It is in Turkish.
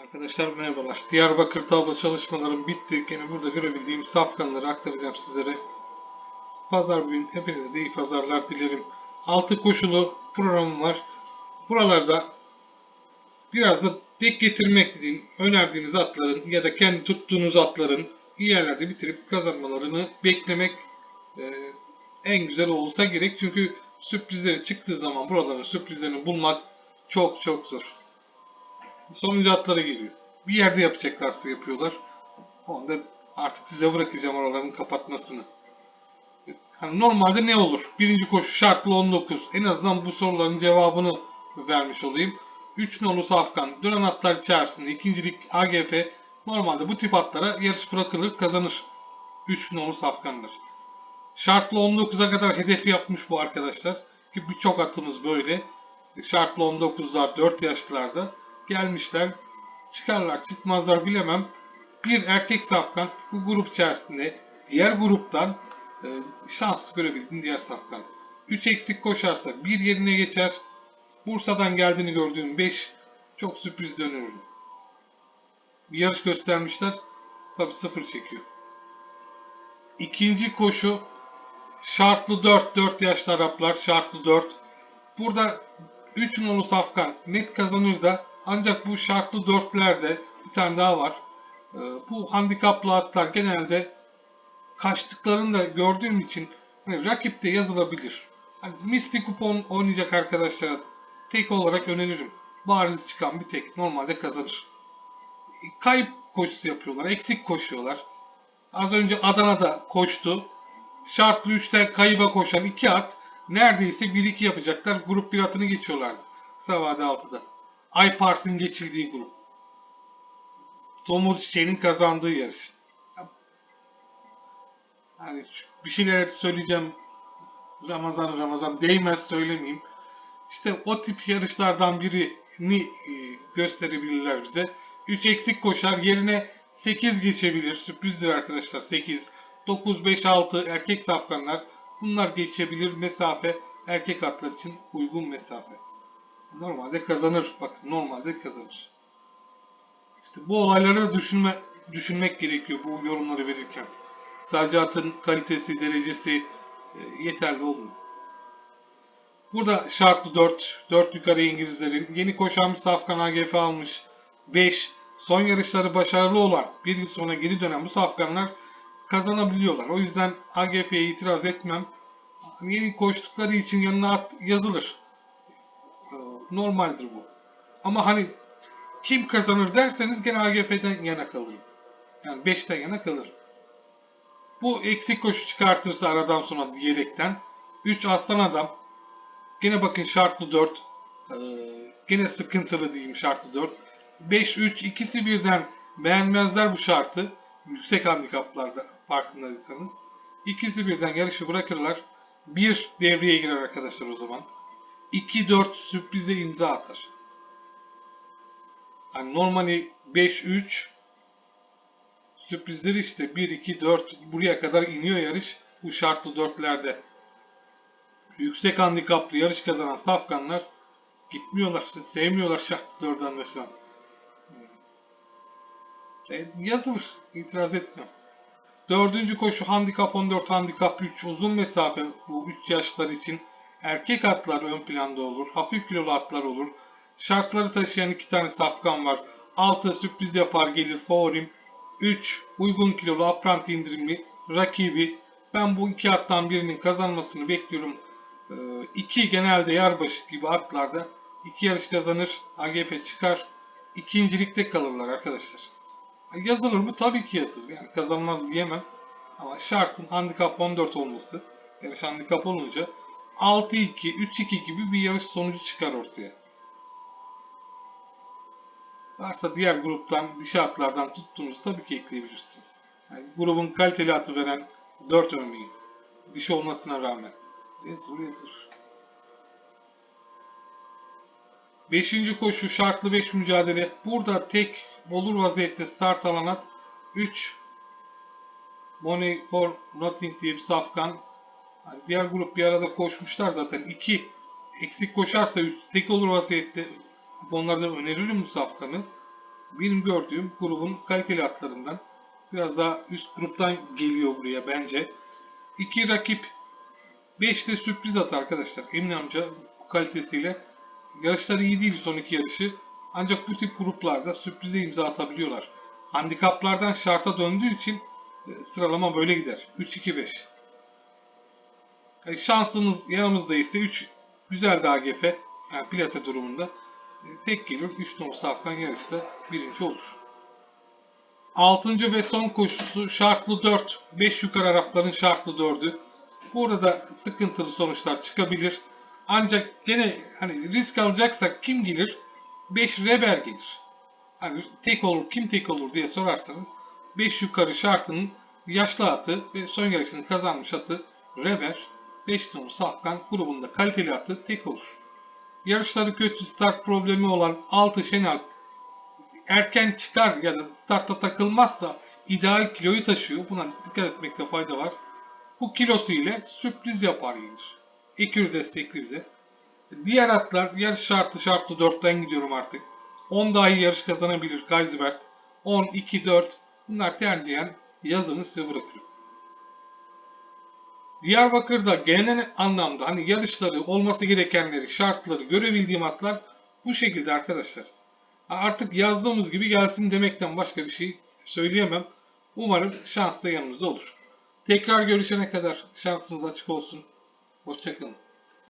Arkadaşlar merhabalar. Diyarbakır tablo çalışmalarım bitti. Yine burada görebildiğim safkanları aktaracağım sizlere. Pazar günü hepinize de iyi pazarlar dilerim. Altı koşulu programım var. Buralarda biraz da tek getirmek dediğim önerdiğiniz atların ya da kendi tuttuğunuz atların iyi yerlerde bitirip kazanmalarını beklemek e, en güzel olsa gerek. Çünkü sürprizleri çıktığı zaman buraların sürprizlerini bulmak çok çok zor. Sonuncu atlara geliyor. Bir yerde yapacaklarsa yapıyorlar. Onu da artık size bırakacağım oraların kapatmasını. Hani normalde ne olur? Birinci koşu şartlı 19. En azından bu soruların cevabını vermiş olayım. 3 nolu Safkan, duran atlar içerisinde ikincilik AGF normalde bu tip atlara yarış bırakılır, kazanır. 3 nolu Safkanlar. Şartlı 19'a kadar hedef yapmış bu arkadaşlar. Ki birçok atımız böyle. Şartlı 19'lar, 4 yaşlılarda gelmişler. Çıkarlar çıkmazlar bilemem. Bir erkek safkan bu grup içerisinde diğer gruptan e, şans görebildiğim diğer safkan. 3 eksik koşarsa bir yerine geçer. Bursa'dan geldiğini gördüğüm 5 çok sürpriz dönüyorum. Bir yarış göstermişler. Tabi sıfır çekiyor. İkinci koşu şartlı 4 4 yaşlı Araplar şartlı 4. Burada 3 nolu safkan net kazanır da ancak bu şartlı dörtlerde bir tane daha var. Ee, Bu handikaplı atlar genelde kaçtıklarını da gördüğüm için hani rakipte yazılabilir. Hani misli kupon oynayacak arkadaşlara tek olarak öneririm. Bariz çıkan bir tek normalde kazanır. Kayıp koşusu yapıyorlar. Eksik koşuyorlar. Az önce Adana'da koştu. Şartlı 3'te kayıba koşan 2 at neredeyse 1-2 yapacaklar. Grup 1 atını geçiyorlardı. Kısa vade 6'da. Aypars'ın geçildiği grup. Tomur Çiçeği'nin kazandığı yarış. Şu- bir şeyler söyleyeceğim. Ramazan Ramazan değmez söylemeyeyim. İşte o tip yarışlardan birini e, gösterebilirler bize. 3 eksik koşar yerine 8 geçebilir. Sürprizdir arkadaşlar 8. 9, 5, 6 erkek safkanlar. Bunlar geçebilir mesafe erkek atlar için uygun mesafe. Normalde kazanır. Bakın normalde kazanır. İşte bu olayları düşünme, düşünmek gerekiyor bu yorumları verirken. Sadece atın kalitesi, derecesi e, yeterli olmuyor. Burada şartlı 4, 4 yukarı İngilizlerin yeni koşan bir Safkan AGF almış. 5, son yarışları başarılı olan bir yıl sonra geri dönen bu Safkanlar kazanabiliyorlar. O yüzden AGF'ye itiraz etmem. Yeni koştukları için yanına at yazılır. Normaldir bu. Ama hani kim kazanır derseniz gene AGF'den yana kalırım. Yani 5'ten yana kalırım. Bu eksik koşu çıkartırsa aradan sonra diyerekten 3 aslan adam gene bakın şartlı 4 ee, gene sıkıntılı diyeyim şartlı 4 5 3 ikisi birden beğenmezler bu şartı yüksek handikaplarda farkındaysanız ikisi birden yarışı bırakırlar bir devreye girer arkadaşlar o zaman 2-4 sürprize imza atar. Hani normali 5-3 sürprizleri işte 1-2-4 buraya kadar iniyor yarış bu şartlı dörtlerde. Yüksek handikaplı yarış kazanan safkanlar gitmiyorlar. işte sevmiyorlar şartlı dördü anlaşılan. E, yazılır. itiraz etmem. Dördüncü koşu handikap 14, handikap 3 uzun mesafe bu 3 yaşlar için erkek atlar ön planda olur. Hafif kilolu atlar olur. Şartları taşıyan iki tane safkan var. 6 sürpriz yapar gelir favorim. 3 uygun kilolu apranti indirimli rakibi. Ben bu iki attan birinin kazanmasını bekliyorum. 2 genelde yarbaşı gibi atlarda iki yarış kazanır. AGF çıkar. İkincilikte kalırlar arkadaşlar. Yazılır mı? Tabii ki yazılır. Yani kazanmaz diyemem. Ama şartın handikap 14 olması. Yarış handikap olunca 6-2, 3-2 gibi bir yarış sonucu çıkar ortaya. Varsa diğer gruptan, dişi atlardan tuttuğunuz tabii ki ekleyebilirsiniz. Yani grubun kaliteli atı veren 4 örneği. Dişi olmasına rağmen. Yazılır yazılır. Beşinci koşu şartlı 5 mücadele. Burada tek olur vaziyette start alan at 3 Money for Nothing diye bir safkan. Yani diğer grup bir arada koşmuşlar zaten. 2 eksik koşarsa 3 tek olur vaziyette onlarda öneririm bu safkanı. benim gördüğüm grubun kaliteli atlarından. Biraz daha üst gruptan geliyor buraya bence. İki rakip 5 de sürpriz at arkadaşlar. Emin amca bu kalitesiyle. Yarışları iyi değil son iki yarışı. Ancak bu tip gruplarda sürprize imza atabiliyorlar. Handikaplardan şarta döndüğü için e, sıralama böyle gider. 3-2-5. Yani şansınız yanımızda ise 3 güzel de AGF yani plase durumunda e, tek gelir 3 nolu safkan yarışta birinci olur. 6. ve son koşusu şartlı 4. 5 yukarı Arapların şartlı 4'ü. Burada sıkıntılı sonuçlar çıkabilir. Ancak gene hani risk alacaksak kim gelir? 5 Reber gelir. Hani tek olur kim tek olur diye sorarsanız 5 yukarı şartının yaşlı atı ve son yarışını kazanmış atı Reber 5 numaralı Safkan grubunda kaliteli atı tek olur. Yarışları kötü start problemi olan 6 Şenal erken çıkar ya da startta takılmazsa ideal kiloyu taşıyor. Buna dikkat etmekte fayda var. Bu kilosu ile sürpriz yapar gelir. Ekür destekli de. Diğer atlar yarış şartı şartlı 4'ten gidiyorum artık. 10 daha iyi yarış kazanabilir Kaysbert. 10, 2, 4 bunlar tercihen yazımı size bırakıyorum. Diyarbakır'da genel anlamda hani yarışları olması gerekenleri, şartları görebildiğim atlar bu şekilde arkadaşlar. Artık yazdığımız gibi gelsin demekten başka bir şey söyleyemem. Umarım şans da yanımızda olur. Tekrar görüşene kadar şansınız açık olsun. Hoşçakalın.